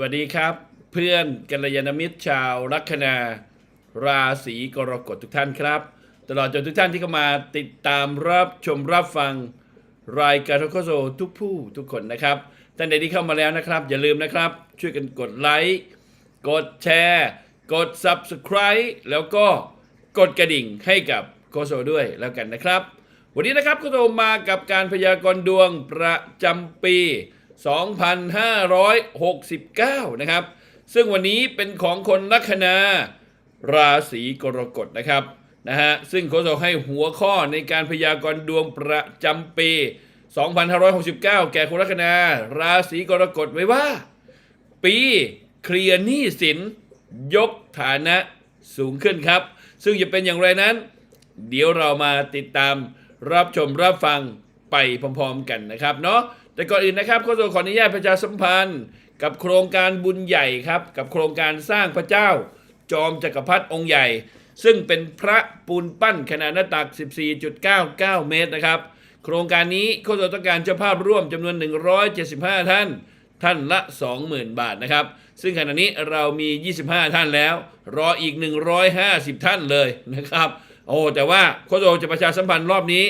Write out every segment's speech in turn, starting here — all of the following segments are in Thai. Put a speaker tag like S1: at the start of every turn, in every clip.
S1: วัสดีครับ เพื่อนกัลยาณมิตรชาวลัคนาราศีกรกฎทุกท่านครับ ตลอดจนทุกท่านที่เข้ามาติดตามรับชมรับฟังรายการทโคโซทุกผู้ทุกคนนะครับท่านใดที่เข้ามาแล้วนะครับ อย่าลืมนะครับ ช่วยกันกดไลค์กดแชร์ กด Subscribe แล้วก็กดกระดิ่งให้กับโคโซด้วยแล้วกันนะครับ วันนี้นะครับโคโซมากับการพยากรณ์ดวงประจำปี 2569 นะครับ ซึ่งวันนี้เป็นของคนลัคนาราศีกรกฎนะครับนะฮะซึ่งโคโซให้หัวข้อในการพยากรณ์ดวงประจำปี 2569 แก่คนลัคนาราศีกรกฎไว้ว่า ปีเคลียร์หนี้สินยกฐานะสูงขึ้นครับ ซึ่งจะเป็นอย่างไรนั้น เดี๋ยวเรามาติดตามรับชมรับฟังไปพร้อมๆกันนะครับเนาะ แต่ก่อนอื่นนะครับก็ขออนุญาตประชาสัมพันธ์ กับโครงการบุญใหญ่ครับ กับโครงการสร้างพระเจ้า จอมจักรพรรดิองค์ใหญ่ ซึ่งเป็นพระปูนปั้นขนาดหน้าตัก 14.99 เมตรนะครับ โครงการนี้โคโซต้องการเจ้าภาพร่วมจำนวน 175 ท่าน ท่านละ 20,000 บาทนะครับ ซึ่งขณะนี้เรามี 25 ท่านแล้ว รออีก 150 ท่านเลยนะครับ โอ้แต่ว่าโคโซจะประชาสัมพันธ์รอบนี้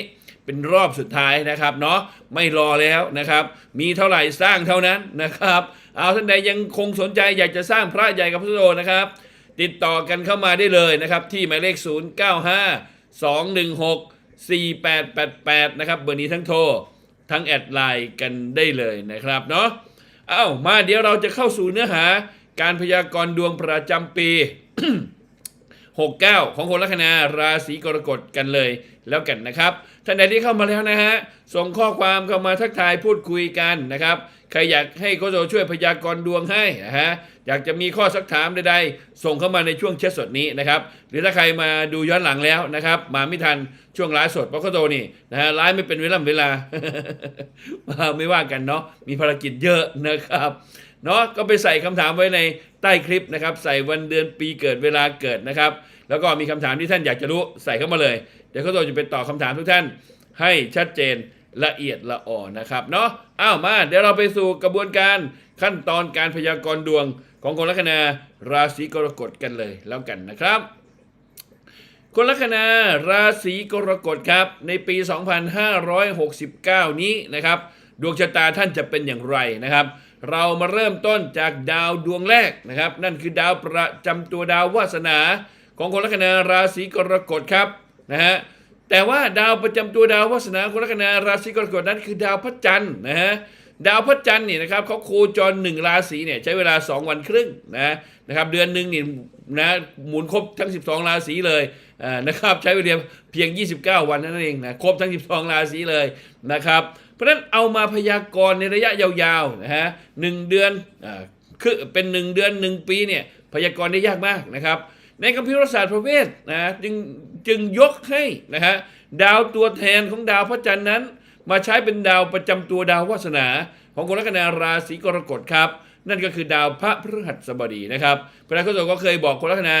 S1: เป็นรอบสุดท้ายนะครับเนาะไม่รอแล้วนะครับ มีเท่าไหร่สร้างเท่านั้นนะครับ เอาท่านใดยังคงสนใจอยากจะสร้างพระใหญ่กับพระโซนะครับ ติดต่อกันเข้ามาได้เลยนะครับ ที่หมายเลข 095 216 4888 นะครับเบอร์นี้ทั้งโทร ทั้งแอดไลน์กันได้เลยนะครับเนาะเอ้ามาเดี๋ยวเราจะเข้าสู่เนื้อหาการพยากรณ์ดวงประจำปี 69 ของคนลัคนาราศีกรกฎกันเลยแล้วกันนะครับ ท่านใดที่เข้ามาแล้วนะฮะส่งข้อความเข้ามาทักทายพูดคุยกันนะครับใครอยากให้โคโซช่วยพยากรณ์ดวงให้นะฮะอยากจะมีข้อสักถามใดๆ ส่งเข้ามาในช่วงเช็ดสดนี้นะครับ หรือถ้าใครมาดูย้อนหลังแล้วนะครับ มาไม่ทันช่วงไลฟ์สดเพราะโคโซนี่นะฮะไลฟ์ไม่เป็นเวลาเวลาไม่ว่ากันเนาะมีภารกิจเยอะนะครับเนาะก็ไปใส่คำถามไว้ในใต้คลิปนะครับ ใส่วันเดือนปีเกิดเวลาเกิดนะครับ แล้วก็มีคำถามที่ท่านอยากจะรู้ใส่เข้ามาเลย เดี๋ยวเขาจะไปตอบคำถามทุกท่าน ให้ชัดเจนละเอียดละอ่อนนะครับเนาะอ้าวมาเดี๋ยวเราไปสู่กระบวนการขั้นตอนการพยากรณ์ดวงของคนลัคนาราศีกรกฎกันเลยแล้วกันนะครับ คนลัคนาราศีกรกฎครับ ในปี 2569 นี้นะครับ ดวงชะตาท่านจะเป็นอย่างไรนะครับ เรามาเริ่มต้นจากดาวดวงแรกนะครับ นั่นคือดาวประจำตัวดาววาสนา ของคนลัคนาราศีกรกฎครับนะฮะแต่ว่าดาวประจำตัวดาววาสนาคนลัคนาราศีกรกฎนั้นคือดาวพระจันทร์นะฮะดาวพระจันทร์นี่นะครับเขาโคจรหนึ่งราศีเนี่ยใช้เวลา 2 วันครึ่งนะนะครับเดือนหนึ่งนี่นะหมุนครบทั้ง 12 ราศีเลยนะครับใช้เวลาเพียง 29 วันนั่นเองนะครบทั้ง 12 ราศีเลยนะครับเพราะฉะนั้นเอามาพยากรณ์ในระยะยาวๆนะฮะหนึ่งเดือนอ่าคือเป็น 1 เดือน 1 ปีเนี่ยพยากรณ์ได้ยากมากนะครับ ในคัมภีร์ศาสตร์ประเวทนะจึงจึงยกให้นะฮะดาวตัวแทนของดาวพระจันทร์นั้น มาใช้เป็นดาวประจำตัวดาววาสนา ของคนลัคนาราศีกรกฎครับ นั่นก็คือดาวพระพฤหัสบดีนะครับพระนักขัตก็เคยบอกคนลัคนา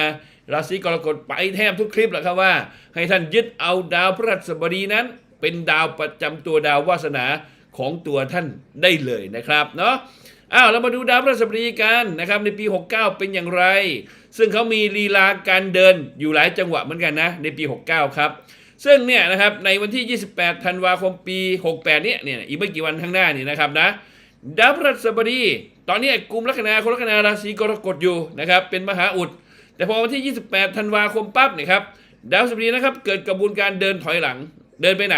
S1: ราศีกรกฎไปแทบทุกคลิปแหละครับว่า ให้ท่านยึดเอาดาวพฤหัสบดีนั้น เป็นดาวประจำตัวดาววาสนาของตัวท่านได้เลยนะครับเนาะ อ้าวเรามาดูดาวพฤหัสบดีกันนะครับในปี 69 เป็นอย่างไร ซึ่งเขามีลีลาการเดินอยู่หลายจังหวะเหมือนกันนะในปี 69 ครับ ซึ่งเนี่ยนะครับในวันที่ 28 ธันวาคมปี 68 เนี่ยเนี่ยอีกไม่กี่วันข้างหน้านี่นะครับนะดาวพฤหัสบดี ตอนนี้กลุ่มลัคนาคนลัคนาราศีกรกฎอยู่นะครับเป็นมหาอุด แต่พอวันที่ 28 ธันวาคมปั๊บเนี่ยครับดาวพฤหัสบดีนะครับเกิดกระบวนการเดินถอยหลัง เดินไปไหน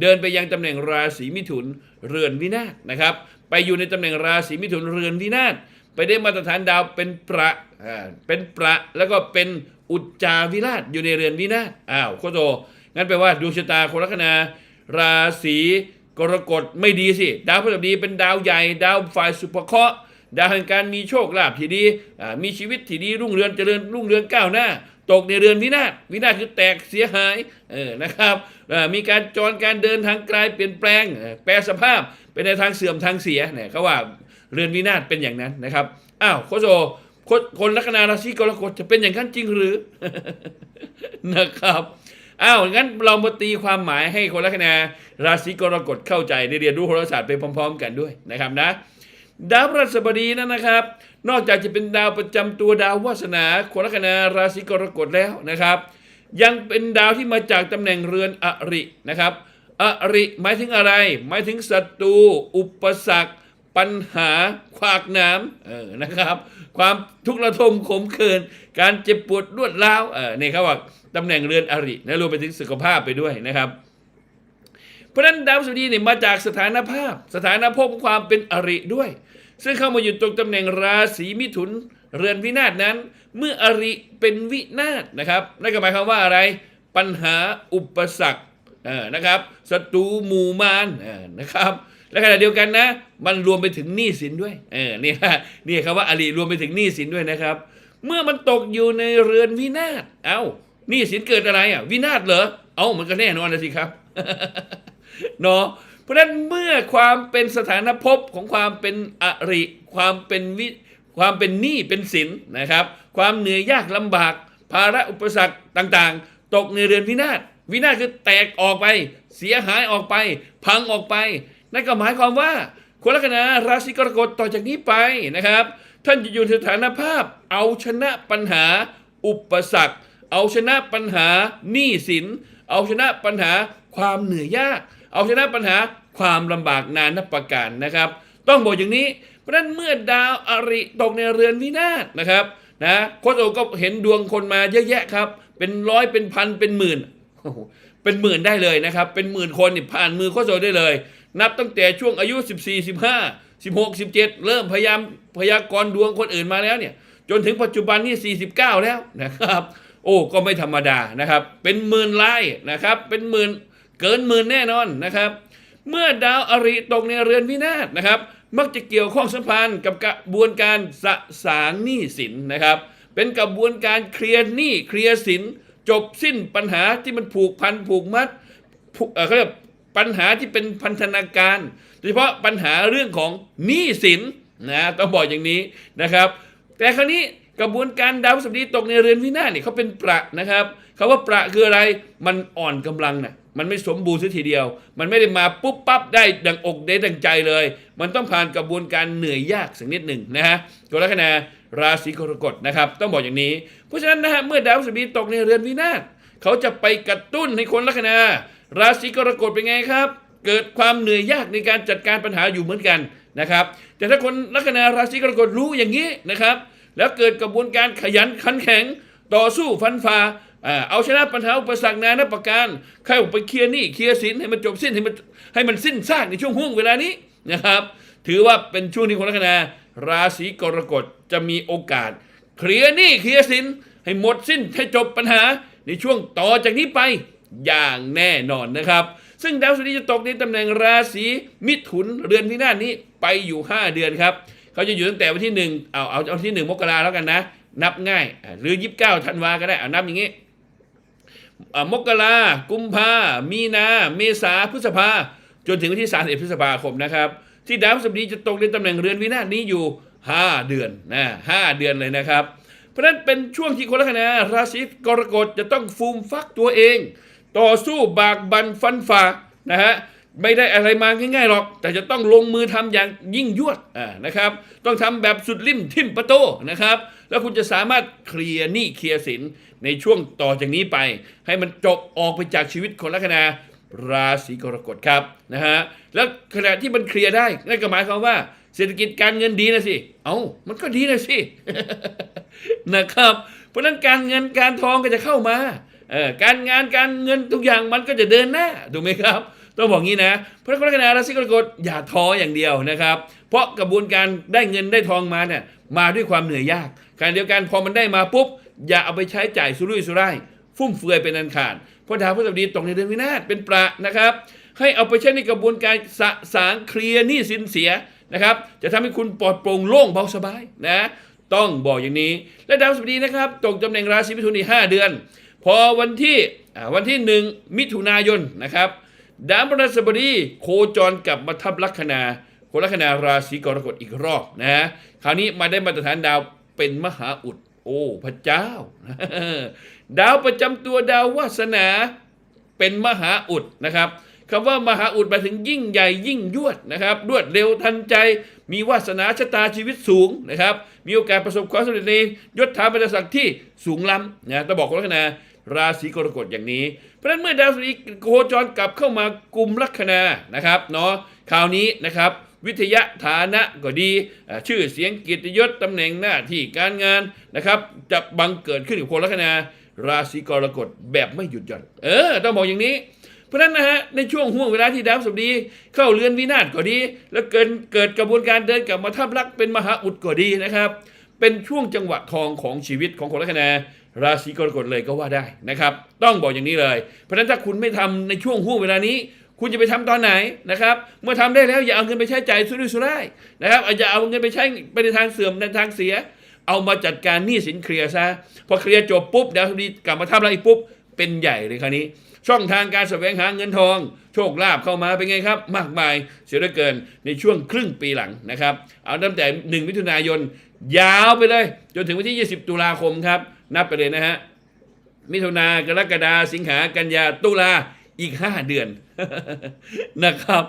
S1: เดินไปยังตำแหน่งราศีมิถุนเรือนวินาศนะครับ ไปอยู่ในตำแหน่งราศีมิถุนเรือนวินาศไปได้มาตรฐานดาวเป็นประอ่าเป็นประแล้วก็เป็นอุจจาวิราชอยู่ในเรือนวินาศอ้าวโคโตงั้นแปลว่าดวงชะตาคนลัคนาราศีกรกฎไม่ดีสิ ดาวพฤหัสบดีเป็นดาวใหญ่ ดาวฝ่ายสุภเคราะห์ดาวแห่งการมีโชคลาภที่ดีมีชีวิตที่ดีรุ่งเรืองเจริญรุ่งเรืองก้าวหน้า ตกในเรือนวินาศวินาศคือแตกเสียหายนะครับมีการจรการเดินทางไกลเปลี่ยนแปลงแปรสภาพ เป็นในทางเสื่อมทางเสียเนี่ยเขาว่าเรือนวินาศเป็นอย่างนั้นนะครับอ้าวโคโซคนคนลัคนาราศีกรกฎจะเป็นอย่างนั้นจริงหรือนะครับอ้าวงั้นเรามาตีความหมายให้คนลัคนาราศีกรกฎเข้าใจได้เรียนรู้โหราศาสตร์ไปพร้อม ๆ กันด้วยนะครับนะดาวพฤหัสบดีนั้นนะครับ นอกจากจะเป็นดาวประจำตัวดาววาสนาคนลัคนาราศีกรกฎแล้วนะครับ ยังเป็นดาวที่มาจากตำแหน่งเรือนอรินะครับ อริหมายถึงอะไร หมายถึงศัตรู อุปสรรค ปัญหา ขวากหน้ำเออนะครับ ความทุกข์ระทมขมขื่นการเจ็บปวดรวดร้าวเออนี่เขาว่าตำแหน่งเรือนอรินะรวมไปถึงสุขภาพไปด้วยนะครับ เพราะนั้นดาวสบดีเนี่ยมาจากสถานภาพ สถานภพความเป็นอริด้วย ซึ่งเข้ามาอยู่ตรงตำแหน่งราศีมิถุนเรือนวินาศนั้น เมื่ออริเป็นวินาศนะครับนั่นก็หมายความว่าอะไร ปัญหาอุปสรรค นะครับศัตรูหมู่มารเออนะครับและขณะเดียวกันนะ มันรวมไปถึงหนี้สินด้วยเออนี่ฮะนี่คำว่าอริรวมไปถึงหนี้สินด้วยนะครับ เมื่อมันตกอยู่ในเรือนวินาศเอ้าหนี้สินเกิดอะไรอะวินาศเหรอเอ้ามันก็แน่นอนนะสิครับเนาะเพราะฉะนั้นเมื่อความเป็นสถานภพของความเป็นอริ ความเป็นวิความเป็นหนี้เป็นสินนะครับ ความเหนื่อยยากลำบาก ภาระอุปสรรคต่างๆ ตกในเรือนวินาศ วินาศคือแตกออกไป เสียหายออกไป พังออกไป นั่นก็หมายความว่าคนลัคนาราศีกรกฎต่อจากนี้ไปนะครับ ท่านจะอยู่ในสถานภาพ เอาชนะปัญหา อุปสรรค เอาชนะปัญหาหนี้สิน เอาชนะปัญหาความเหนื่อยยาก เอาชนะปัญหาความลำบากนานับประการนะครับ ต้องบอกอย่างนี้เพราะนั้นเมื่อดาวอริตกในเรือนวินาศนะครับนะโค้ชโอก็เห็นดวงคนมาเยอะแยะครับ เป็นร้อยเป็นพันเป็นหมื่น เป็นหมื่นได้เลยนะครับ เป็นหมื่นคนนี่ผ่านมือโค้ชโอได้เลย นับตั้งแต่ช่วงอายุ 14 15 16 17 เริ่มพยายามพยากรณ์ดวงคนอื่นมาแล้วเนี่ย จนถึงปัจจุบันนี่49 แล้วนะครับ โอ้ก็ไม่ธรรมดานะครับ เป็นหมื่นไลายนะครับ เป็นหมื่นเกินหมื่นแน่นอนนะครับ เมื่อดาวอริตกในเรือนวินาศนะครับ มักจะเกี่ยวข้องสัมพันธ์กับกระบวนการสะสางหนี้สินนะครับ เป็นกระบวนการเคลียร์หนี้เคลียร์สิน จบสิ้นปัญหาที่มันผูกพันผูกมัดเขาเรียกปัญหาที่เป็นพันธนาการโดยเฉพาะปัญหาเรื่องของหนี้สินนะต้องบอกอย่างนี้นะครับ แต่คราวนี้กระบวนการดาวพฤหัสบดีตกในเรือนวินาศเนี่ยเขาเป็นประนะครับคาว่าประคืออะไรมันอ่อนกำลังนะมันไม่สมบูรณ์ซะทีเดียว มันไม่ได้มาปุ๊บปั๊บได้ดังอกได้ดังใจเลย มันต้องผ่านกระบวนการเหนื่อยยากสักนิดหนึ่งนะฮะกรกฎา ราศีกรกฎนะครับ ต้องบอกอย่างนี้ เพราะฉะนั้นนะฮะเมื่อดาวพฤหัสบดีตกในเรือนวินาศเขาจะไปกระตุ้นให้คนลัคนา ราศีกรกฎเป็นไงครับ เกิดความเหนื่อยยากในการจัดการปัญหาอยู่เหมือนกันนะครับ แต่ถ้าคนลัคนาราศีกรกฎรู้อย่างนี้นะครับ แล้วเกิดกระบวนการขยันขันแข็ง ต่อสู้ฟันฝ่าเอาชนะปัญหาอุปสรรคนานาประการใครออกไปเคลียร์หนี้เคลียร์สินให้มันจบสิ้นให้มันให้มันสิ้นซากในช่วงห่วงเวลานี้นะครับ ถือว่าเป็นช่วงที่คนลัคนาราศีกรกฎ จะมีโอกาส เคลียร์หนี้เคลียร์สินให้หมดสิ้นให้จบปัญหาในช่วงต่อจากนี้ไปอย่างแน่นอนนะครับ ซึ่งดาวศุกร์จะตกในตำแหน่งราศีมิถุนเรือนพินาศนี้ไปอยู่ 5 เดือนครับ เขาจะอยู่ตั้งแต่วันที่หนึ่งเอาเอาเอาที่หนึ่งมกราแล้วกันนะ นับง่าย หรือยี่สิบเก้าธันวาก็ได้เอานับอย่างนี้มกรากุมภามีนา เมษาพฤษภาจนถึงวันที่ 31 พฤษภาคมนะครับ ที่ดาวสบดีจะตกในตำแหน่งเรือนวินาศนี้อยู่ 5 เดือนนะห้าเดือนเลยนะครับ เพราะนั้นเป็นช่วงที่คนลัคนาราศีกรกฎจะต้องฟูมฟักตัวเอง ต่อสู้บากบันฟันฝ่านะฮะไม่ได้อะไรมาง่ายๆหรอก แต่จะต้องลงมือทำอย่างยิ่งยวดอ่านะครับ ต้องทำแบบสุดริมทิมประโตนะครับ แล้วคุณจะสามารถเคลียร์หนี้เคลียร์สินในช่วงต่อจากนี้ไป ให้มันจบออกไปจากชีวิตคนลัคนาราศีกรกฎครับนะฮะแล้วขณะที่มันเคลียร์ได้นั่นก็หมายความว่า เศรษฐกิจการเงินดีนะสิ เอ้ามันก็ดีนะสิ นะครับ เพราะนั้นการเงินการทองก็จะเข้ามา การงานการเงินทุกอย่างมันก็จะเดินหน้าถูกไหมครับ ต้องบอกงี้นะ เพราะฉะนั้นกรกฎาราศีกรกฎอย่าท้ออย่างเดียวนะครับ เพราะกระบวนการได้เงินได้ทองมาเนี่ยมาด้วยความเหนื่อยยาก การเดียวกันพอมันได้มาปุ๊บอย่าเอาไปใช้จ่ายสุรุ่ยสุร่ายฟุ่มเฟือยเป็นอันขาดเพราะดาวพฤหัสบดีตกในเดือนวินาศเป็นประนะครับ ให้เอาไปใช้ในกระบวนการสะสางเคลียร์หนี้สินเสีย นะครับ จะทำให้คุณปลอดโปร่งโล่งเบาสบายนะ ต้องบอกอย่างนี้ และดาวสบดีนะครับตกตำแหน่งราศีมิถุนอีกห้าเดือน พอวันที่วันที่หนึ่งมิถุนายนนะครับ ดาวพฤหัสบดีโคจรกลับมาทับลัคนาคนลัคนาราศีกรกฎอีกรอบนะ คราวนี้มาได้มาตรฐานดาวเป็นมหาอุด โอ้พระเจ้า ดาวประจำตัวดาววาสนาเป็นมหาอุดนะครับ คำว่ามหาอุดหมายถึงยิ่งใหญ่ยิ่งยวดนะครับ รวดเร็วทันใจ มีวาสนาชะตาชีวิตสูงนะครับ มีโอกาสประสบความสำเร็จในยศถาบรรดาศักดิ์ที่สูงล้ำนะต้องบอกคนลัคนาราศีกรกฎอย่างนี้ เพราะฉะนั้นเมื่อดาวศุกร์โคจรกลับเข้ามากลุ่มลัคนานะครับเนาะคราวนี้นะครับวิทยาฐานะก็ดี ชื่อเสียงกียรติยศตำแหน่งหน้าที่การงานนะครับ จะบังเกิดขึ้นกับคนลัคนาราศีกรกฎแบบไม่หยุดหย่อนเออ ต้องบอกอย่างนี้ เพราะนั้นนะฮะในช่วงห่วงเวลาที่ดาวสุดี เข้าเรือนวินาศก็ดี แล้วเกิดเกิดกระบวนการเดินกลับมาทับลักเป็นมหาอุดก็ดีนะครับ เป็นช่วงจังหวะทองของชีวิตของคนลัคนาราศีกรกฎเลยก็ว่าได้นะครับ ต้องบอกอย่างนี้เลย เพราะฉะนั้นถ้าคุณไม่ทำในช่วงห่วงเวลานี้ คุณจะไปทำตอนไหนนะครับ เมื่อทำได้แล้วอย่าเอาเงินไปใช้จ่ายสุรุ่ยสุร่ายนะครับอย่าเอาเงินไปใช้ไปในทางเสื่อมในทางเสีย เอามาจัดการหนี้สินเคลียร์ซะพอเคลียร์จบปุ๊บดาวสุดีกลับมาทำอะไรอีกปุ๊บเป็นใหญ่เลยคราวนี้ ช่องทางการแสวงหาเงินทอง โชคลาภเข้ามาเป็นไงครับ มากมายเสียเหลือเกินในช่วงครึ่งปีหลังนะครับ เอาตั้งแต่ 1 มิถุนายน ยาวไปเลย จนถึงวันที่ 20 ตุลาคมครับ นับไปเลยนะฮะมิถุนากรกฎาสิงหากันยาตุลาอีก 5 เดือนนะครับ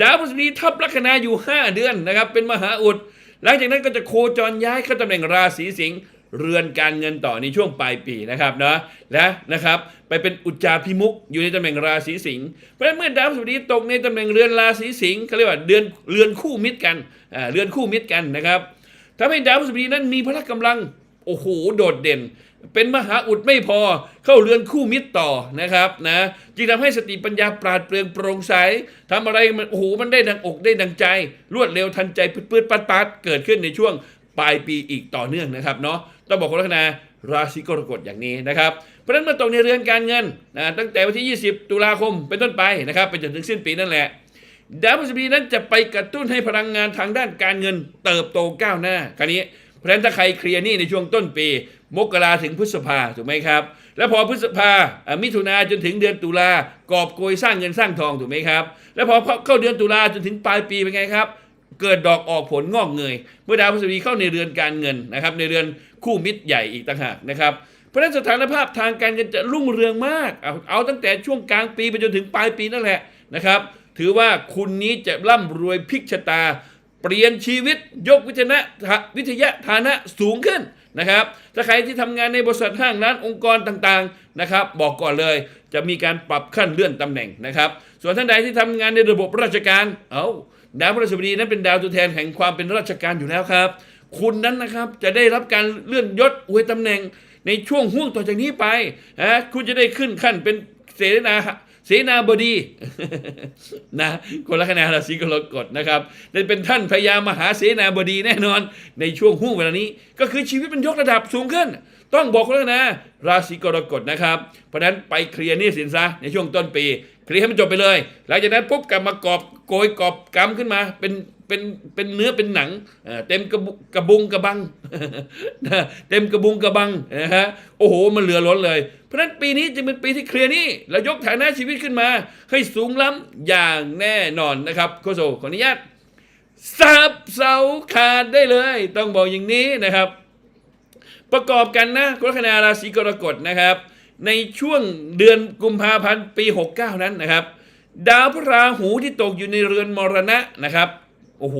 S1: ดาวพฤหัสบดีทับลัคนาอยู่ 5 เดือนนะครับ เป็นมหาอุด หลังจากนั้นก็จะโคจรย้ายเข้าตำแหน่งราศีสิงห์ เรือนการเงินต่อในช่วงปลายปีนะครับเนาะและนะครับไปเป็นอุจจาพิมุกอยู่ในตำแหน่งราศีสิงห์เพราะฉะนั้นเมื่อดาวสบดีตกในตำแหน่งเรือนราศีสิงห์เขาเรียกว่าเดือนเรือนคู่มิตรกันอ่าเรือนคู่มิตรกันนะครับทำให้ดาวสบดีนั้นมีพละกำลังโอ้โหโดดเด่น เป็นมหาอุดไม่พอเข้าเรือนคู่มิตรต่อนะครับนะจึงทำให้สติปัญญาปราดเปรื่องโปร่งใสทำอะไรมันโอ้โหมันได้ดังอกได้ดังใจ รวดเร็วทันใจปืดๆปัดปัดๆเกิดขึ้นในช่วงปลายปีอีกต่อเนื่องนะครับเนาะ ต้องบอกคนลัคนาราศีกรกฎอย่างนี้นะครับเพราะฉะนั้นเมื่อตกในเรือนการเงินนะตั้งแต่วันที่ 20 ตุลาคมเป็นต้นไปนะครับไปจนถึงสิ้นปีนั่นแหละดาวพฤหัสบดีนั้นจะไปกระตุ้นให้พลังงานทางด้านการเงิน เติบโตก้าวหน้าคราวนี้เพราะฉะนั้นถ้าใครเคลียร์นี้ในช่วงต้นปี มกราถึงพฤษภาถูกไหมครับ แล้วพอพฤษภามิถุนาจนถึงเดือนตุลากอบโกยสร้างเงินสร้างทองถูกไหมครับ แล้วพอเข้าเดือนตุลาจนถึงปลายปีเป็นไงครับ เกิดดอกออกผลงอกเงย เมื่อดาวพฤหัสบดีเข้าในเรือนการเงินนะครับในเรือน คู่มิตรใหญ่อีกต่างหากนะครับเพราะฉะนั้นสถานภาพทางการเงินจะรุ่งเรืองมากเอาเอาตั้งแต่ช่วงกลางปีไปจนถึงปลายปีนั่นแหละนะครับ ถือว่าคุณนี้จะร่ำรวยพลิกชะตา เปลี่ยนชีวิตยกวิทยาวิทยาฐานะสูงขึ้นนะครับ ถ้าใครที่ทำงานในบริษัทห้างร้านองค์กรต่างๆนะครับ บอกก่อนเลยจะมีการปรับขั้นเลื่อนตำแหน่งนะครับ ส่วนท่านใดที่ทำงานในระบบราชการเอาดาวพฤหัสบดีนั้นเป็นดาวตัวแทนแห่งความเป็นราชการอยู่แล้วครับ คุณนั้นนะครับจะได้รับการเลื่อนยศอวยตำแหน่งในช่วงห่วงต่อจากนี้ไปนะคุณจะได้ขึ้นขั้นเป็นเสนาเสนาบดีนะคนละคะแนนราศีกรกฎนะครับได้เป็นท่านพญามหาเสนาบดีแน่นอน ในช่วงห่วงเวลานี้ ก็คือชีวิตมันยกระดับสูงขึ้น ต้องบอกคนละนะ ราศีกรกฎนะครับ เพราะฉะนั้นไปเคลียร์นี้สินซะในช่วงต้นปี เคลียร์ให้มันจบไปเลย หลังจากนั้นปุ๊บกลับมากอบโกยกอบกำขึ้นมาเป็น เป็นเป็นเนื้อเป็นหนังเต็มกระบุกระบุงกระบังเต็มกระบุงกระบังนะฮะโอ้โหมันเหลือล้นเลย เพราะฉะนั้นปีนี้จึงเป็นปีที่เคลียร์นี้และยกฐานะชีวิตขึ้นมา ให้สูงล้ำอย่างแน่นอนนะครับโคโซขออนุญาตสับเสาขาดได้เลย ต้องบอกอย่างนี้นะครับ ประกอบกันนะกรกฎาราศีกรกฎนะครับ ในช่วงเดือนกุมภาพันธ์ปี 69 นั้นนะครับ ดาวพระราหูที่ตกอยู่ในเรือนมรณะนะครับ โอ้โห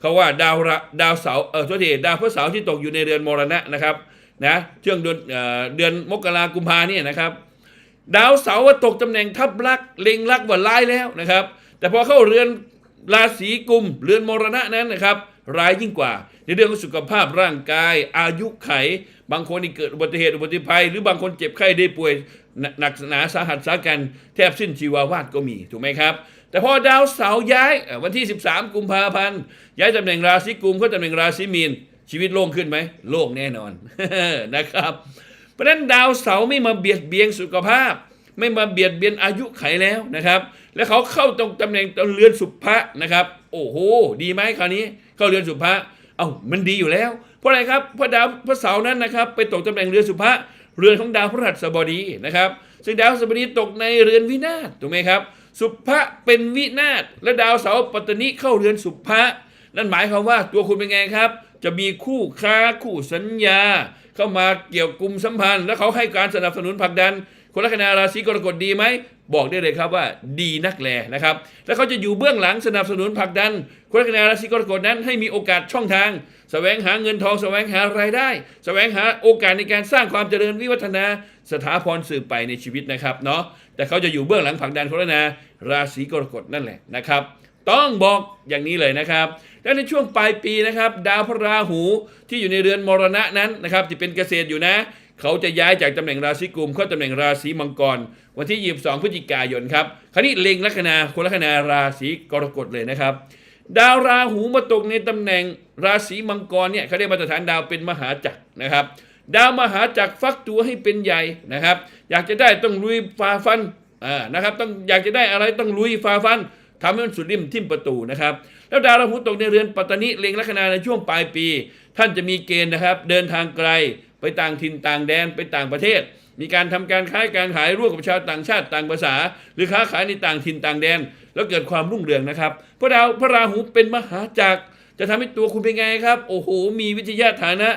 S1: เขาว่าดาวระดาวเสาร์เออโทษทีดาวพระเสาร์ที่ตกอยู่ในเรือนมรณะนะครับนะช่วงเดือนเออเดือนมกรากุมภาเนี่ยนะครับ ดาวเสาร์ว่าตกตำแหน่งทับลักเล็งลักว่าร้ายแล้วนะครับ แต่พอเข้าเรือนราศีกุมเรือนมรณะนั้นนะครับร้ายยิ่งกว่า ในเรื่องของสุขภาพร่างกาย อายุไข บางคนนี่เกิดอุบัติเหตุอุบัติภัย หรือบางคนเจ็บไข้ได้ป่วยหนักหนาสาหัสสากันแทบสิ้นชีวาวาดก็มีถูกไหมครับ แต่พอดาวเสาร์ย้ายวันที่ 13 กุมภาพันธ์ย้ายตำแหน่งราศีกุมเข้าตำแหน่งราศีมีน ชีวิตโล่งขึ้นไหมโล่งแน่นอนนะครับ เพราะนั้นดาวเสาร์ไม่มาเบียดเบียนสุขภาพ ไม่มาเบียดเบียนอายุไขแล้วนะครับ แล้วเขาเข้าตรงตำแหน่งตเรือนสุภะนะครับ โอ้โห ดีไหมคราวนี้ เข้าเรือนสุภะเอ้ามันดีอยู่แล้ว เพราะอะไรครับเพราะดาวพระเสาร์นั้นนะครับ ไปตกตำแหน่งเรือนสุภะเรือนของดาวพฤหัสบดีนะครับซึ่งดาวพฤหัสบดีตกในเรือนวินาศถูกไหมครับ สุภะเป็นวินาศและดาวเสาปัตตนิเข้าเรือนสุภะนั่นหมายความว่าตัวคุณเป็นไงครับ จะมีคู่ค้าคู่สัญญา เข้ามาเกี่ยวกุมสัมพันธ์ และเขาให้การสนับสนุนผลักดัน คนลัคนาราศีกรกฎดีไหมบอกได้เลยครับว่าดีนักแลนะครับ แล้วเขาจะอยู่เบื้องหลังสนับสนุนผลักดันคนลัคนาราศีกรกฎนั้นให้มีโอกาสช่องทางแสวงหาเงินทองแสวงหารายได้แสวงหาโอกาสในการสร้างความเจริญวิวัฒนาสถาพรสืบไปในชีวิตนะครับเนาะแต่เขาจะอยู่เบื้องหลังผลักดันคนลัคนาราศีกรกฎนั่นแหละนะครับต้องบอกอย่างนี้เลยนะครับและในช่วงปลายปีนะครับ ดาวพระราหูที่อยู่ในเรือนมรณะนั้นนะครับที่เป็นเกษตรอยู่นะ เขาจะย้ายจากตำแหน่งราศีกุมเข้าตำแหน่งราศีมังกร วันที่ 22 พฤศจิกายนครับ คราวนี้เล็งลัคนาคนลัคนาราศีกรกฎเลยนะครับ ดาวราหูมาตกในตำแหน่งราศีมังกรเนี่ยเขาเรียกมาตรฐานดาวเป็นมหาจักรนะครับดาวมหาจักรฟักตัวให้เป็นใหญ่นะครับ อยากจะได้ต้องลุยฝ่าฟันอ่านะครับต้องอยากจะได้อะไรต้องลุยฝ่าฟันทำให้มันสุดริมทิ่มประตูนะครับ แล้วดาวราหูตกในเรือนปัตตานิเล็งลัคนาในช่วงปลายปี ท่านจะมีเกณฑ์นะครับ เดินทางไกล ไปต่างถิ่นต่างแดนไปต่างประเทศ มีการทำการค้าการขายร่วมกับชาวต่างชาติต่างภาษา หรือค้าขายในต่างถิ่นต่างแดน แล้วเกิดความรุ่งเรืองนะครับพระดาวพระราหูเป็นมหาจักร จะทำให้ตัวคุณเป็นไงครับ โอ้โห มีวิทยาฐานะ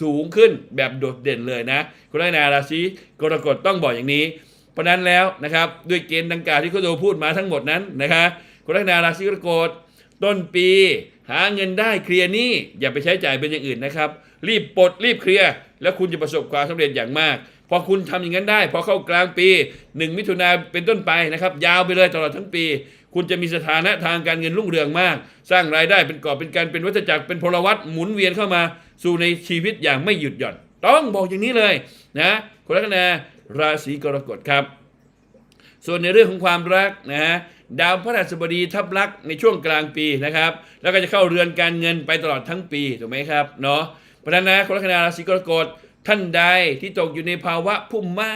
S1: สูงขึ้นแบบโดดเด่นเลยนะคุณลัคนาราศีกรกฎต้องบอกอย่างนี้ เพราะนั้นแล้วนะครับด้วยเกณฑ์ดังกล่าวที่เขาโดพูดมาทั้งหมดนั้นนะครับคุณลัคนาราศีกรกฎต้นปี หาเงินได้เคลียร์หนี้อย่าไปใช้จ่ายเป็นอย่างอื่นนะครับ รีบปลดรีบเคลียร์แล้วคุณจะประสบความสำเร็จอย่างมาก พอคุณทำอย่างนั้นได้ พอเข้ากลางปี 1 มิถุนาเป็นต้นไปนะครับ ยาวไปเลยตลอดทั้งปี คุณจะมีสถานะทางการเงินรุ่งเรืองมาก สร้างรายได้เป็นกอบเป็นการเป็นวัฏจักรเป็นพลวัตหมุนเวียนเข้ามา สู่ในชีวิตอย่างไม่หยุดหย่อน ต้องบอกอย่างนี้เลยนะคนลัคนาราศีกรกฎครับ ส่วนในเรื่องของความรักนะฮะดาวพระราชบดีทับลักในช่วงกลางปีนะครับ แล้วก็จะเข้าเรือนการเงินไปตลอดทั้งปีถูกไหมครับเนาะ เพราะนั้นนะคนลัคนาราศีกรกฎท่านใดที่ตกอยู่ในภาวะพุ่มไม้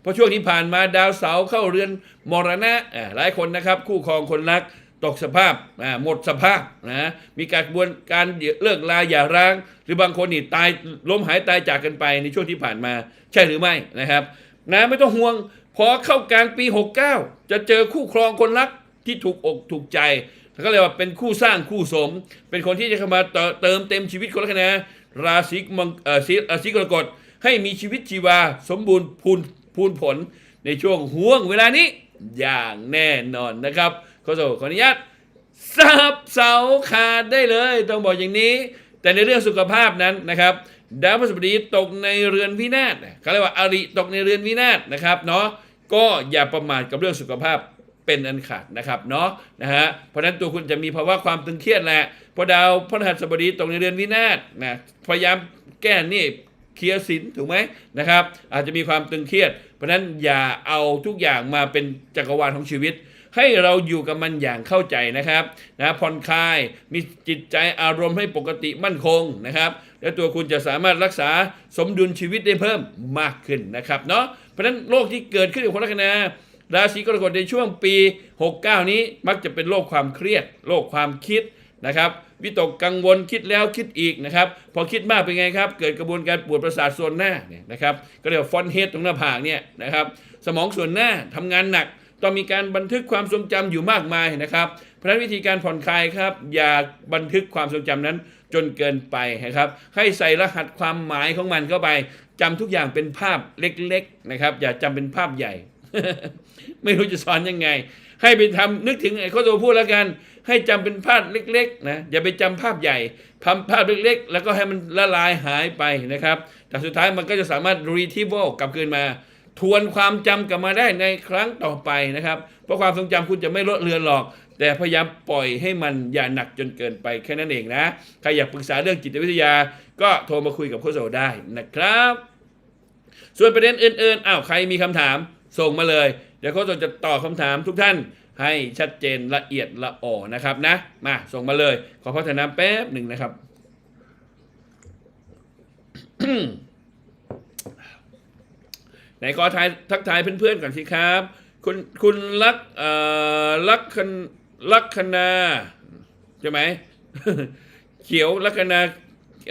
S1: เพราะช่วงที่ผ่านมาดาวเสาร์เข้าเรือนมรณะอ่าหลายคนนะครับ คู่ครองคนรักตกสภาพอ่าหมดสภาพนะมีการบวนการเลิกลาอย่าร้าง หรือบางคนนี่ตายล้มหายตายจากกันไปในช่วงที่ผ่านมา ใช่หรือไม่นะครับนะไม่ต้องห่วง พอเข้ากลางปี 69 จะเจอคู่ครองคนรักที่ถูกอกถูกใจก็เรียกว่าเป็นคู่สร้างคู่สม เป็นคนที่จะเข้ามาเติมเต็มชีวิตคนละคะแนน ราศีมังเอ่อศีกรกฎให้มีชีวิตชีวาสมบูรณ์พูนพูนผลในช่วงห่วงเวลานี้อย่างแน่นอนนะครับขอโทษขออนุญาตสับเสาขาดได้เลย ต้องบอกอย่างนี้ แต่ในเรื่องสุขภาพนั้นนะครับดาวพฤหัสบดีตกในเรือนวินาศเขาเรียกว่าอริตกในเรือนวินาศนะครับเนาะก็อย่าประมาทกับเรื่องสุขภาพ เป็นอันขาดนะครับเนาะนะฮะเพราะนั้นตัวคุณจะมีภาวะความตึงเครียดแหละเพอดาวพฤหัสบดีตกในเรือนวินาศนะพยายามแก้นี่เคลียร์สินถูกไหมนะครับ อาจจะมีความตึงเครียด เพราะนั้นอย่าเอาทุกอย่างมาเป็นจักรวาลของชีวิต ให้เราอยู่กับมันอย่างเข้าใจนะครับนะผ่อนคลายมีจิตใจอารมณ์ให้ปกติมั่นคงนะครับ และตัวคุณจะสามารถรักษาสมดุลชีวิตได้เพิ่มมากขึ้นนะครับเนาะเพราะนั้นโรคที่เกิดขึ้นกับคนลัคนา ราศีกรกฎในช่วงปี 69 นี้มักจะเป็นโรคความเครียดโรคความคิดนะครับวิตกกังวลคิดแล้วคิดอีกนะครับ พอคิดมากเป็นไงครับ เกิดกระบวนการปวดประสาทส่วนหน้าเนี่ยนะครับก็เรียกว่าฟอนเฮดตรงหน้าผากเนี่ยนะครับ สมองส่วนหน้าทำงานหนัก ต้องมีการบันทึกความทรงจำอยู่มากมายนะครับ เพราะนั้นวิธีการผ่อนคลายครับ อย่าบันทึกความทรงจำนั้นจนเกินไปนะครับ ให้ใส่รหัสความหมายของมันเข้าไปจำทุกอย่างเป็นภาพเล็กๆนะครับ อย่าจำเป็นภาพใหญ่ ไม่รู้จะสอนยังไง ให้ไปทำนึกถึงไอ้ข้อตัวพูดแล้วกัน ให้จำเป็นภาพเล็กๆนะอย่าไปจำภาพใหญ่ทำภาพเล็กๆ แล้วก็ให้มันละลายหายไปนะครับ แต่สุดท้ายมันก็จะสามารถรีทิเวลกลับคืนมา ทวนความจำกลับมาได้ในครั้งต่อไปนะครับ เพราะความทรงจำคุณจะไม่ลดเลือนหรอก แต่พยายามปล่อยให้มันอย่าหนักจนเกินไปแค่นั้นเองนะใครอยากปรึกษาเรื่องจิตวิทยา ก็โทรมาคุยกับโค้ชโซได้นะครับส่วนประเด็นอื่นๆ อ้าว ใครมีคำถาม ส่งมาเลย เดี๋ยวโค้ชจะตอบคำถามทุกท่านให้ชัดเจนละเอียดละอ่อนะครับนะมาส่งมาเลย ขอพัฒนาแป๊บหนึ่งนะครับไหนขอทายทักทายเพื่อนๆก่อนสิครับ คุณคุณลักเอ่อลักคันลักคณาใช่ไหมเขียวลักคณา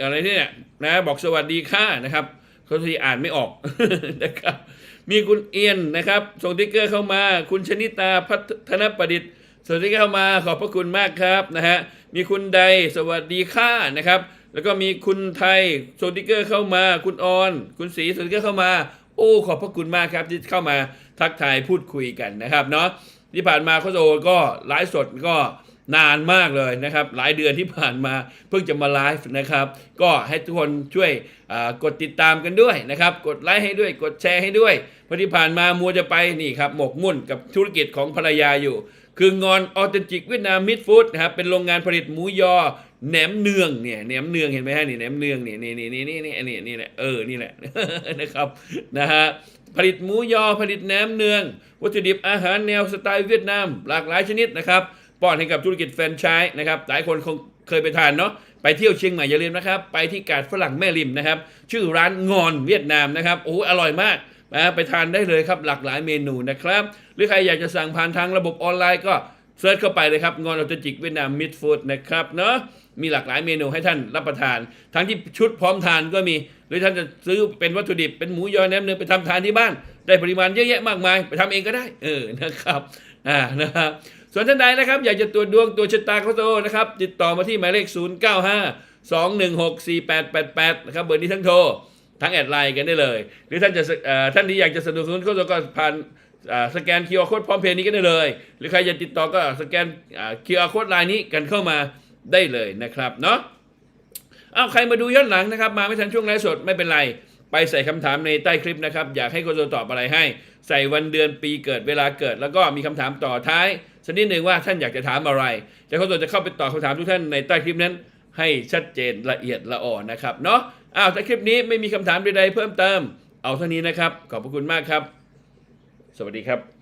S1: อะไรเนี่ยนะบอกสวัสดีค่ะนะครับเขาที่อ่านไม่ออกนะครับ มีคุณเอียนนะครับส่งติ๊กเกอร์เข้ามา คุณชนิตาพัฒนประดิษฐ์ส่งติ๊กเกอร์เข้ามาขอบพระคุณมากครับนะฮะมีคุณใดสวัสดีค่ะนะครับ แล้วก็มีคุณไทยส่งติ๊กเกอร์เข้ามา คุณออน คุณศรีส่งติ๊กเกอร์เข้ามา โอ้ขอบพระคุณมากครับที่เข้ามาทักทายพูดคุยกันนะครับเนาะที่ผ่านมาโคโอก็ไลฟ์สดก็ นานมากเลยนะครับ หลายเดือนที่ผ่านมาเพิ่งจะมาไลฟ์นะครับ ก็ให้ทุกคนช่วยกดติดตามกันด้วยนะครับ กดไลค์ให้ด้วยกดแชร์ให้ด้วยเพราะที่ผ่านมามัวจะไปนี่ครับหมกมุ่นกับธุรกิจของภรรยาอยู่ คืองอนออเทนติกเวียดนามมิดฟู้ดนะครับเป็นโรงงานผลิตหมูยอแหนมเนืองเนี่ยแหนมเนืองเห็นไหมฮะนี่แหนมเนืองนี่นี่นี่นี่นี่นี่นี่นี่แหละเออนี่แหละนะครับนะฮะผลิตหมูยอผลิตแหนมเนือง วัตถุดิบอาหารแนวสไตล์เวียดนาม หลากหลายชนิดนะครับ ป้อนให้กับธุรกิจแฟรนไชส์นะครับหลายคนคงเคยไปทานเนาะไปเที่ยวเชียงใหม่อย่าลืมนะครับ ไปที่กาดฝรั่งแม่ริมนะครับ ชื่อร้านงอนเวียดนามนะครับโอ้อร่อยมากนะไปทานได้เลยครับหลากหลายเมนูนะครับ หรือใครอยากจะสั่งผ่านทางระบบออนไลน์ก็เซิร์ชเข้าไปเลยครับงอนออเทนติกเวียดนามมิดฟู้ดนะครับเนาะมีหลากหลายเมนูให้ท่านรับประทาน ทั้งที่ชุดพร้อมทานก็มี หรือท่านจะซื้อเป็นวัตถุดิบเป็นหมูยอแหนมเนื้อไปทำทานที่บ้าน ได้ปริมาณเยอะแยะมากมาย ไปทำเองก็ได้ เออนะครับอ่านะครับ ส่วนท่านใดนะครับ อยากจะตรวจดวงตัวชะตาโคโตนะครับ ติดต่อมาที่หมายเลข 095 216 4888 นะครับเบอร์นี้ทั้งโทร ทั้งแอดไลน์กันได้เลย หรือท่านจะท่านที่อยากจะสนับสนุนโฆษณาก็ผ่านสแกน QR Code พร้อมเพย์นี้ก็ได้เลย หรือใครจะติดต่อก็สแกนอ่า QR Code ไลน์นี้กันเข้ามาได้เลยนะครับเนาะเอาใครมาดูย้อนหลังนะครับ มาไม่ทันช่วงไลฟ์สดไม่เป็นไร ไปใส่คำถามในใต้คลิปนะครับ อยากให้โฆษณาตอบอะไรให้ ใส่วันเดือนปีเกิดเวลาเกิด แล้วก็มีคำถามต่อท้าย สักนิดหนึ่งว่าท่านอยากจะถามอะไรแต่โฆษณาจะเข้าไปตอบคำถามทุกท่านในใต้คลิปนั้น ให้ชัดเจนละเอียดละอ่อนนะครับเนาะอ้าวแต่คลิปนี้ไม่มีคำถามใดๆเพิ่มเติม เอาเท่านี้นะครับ ขอบพระคุณมากครับ สวัสดีครับ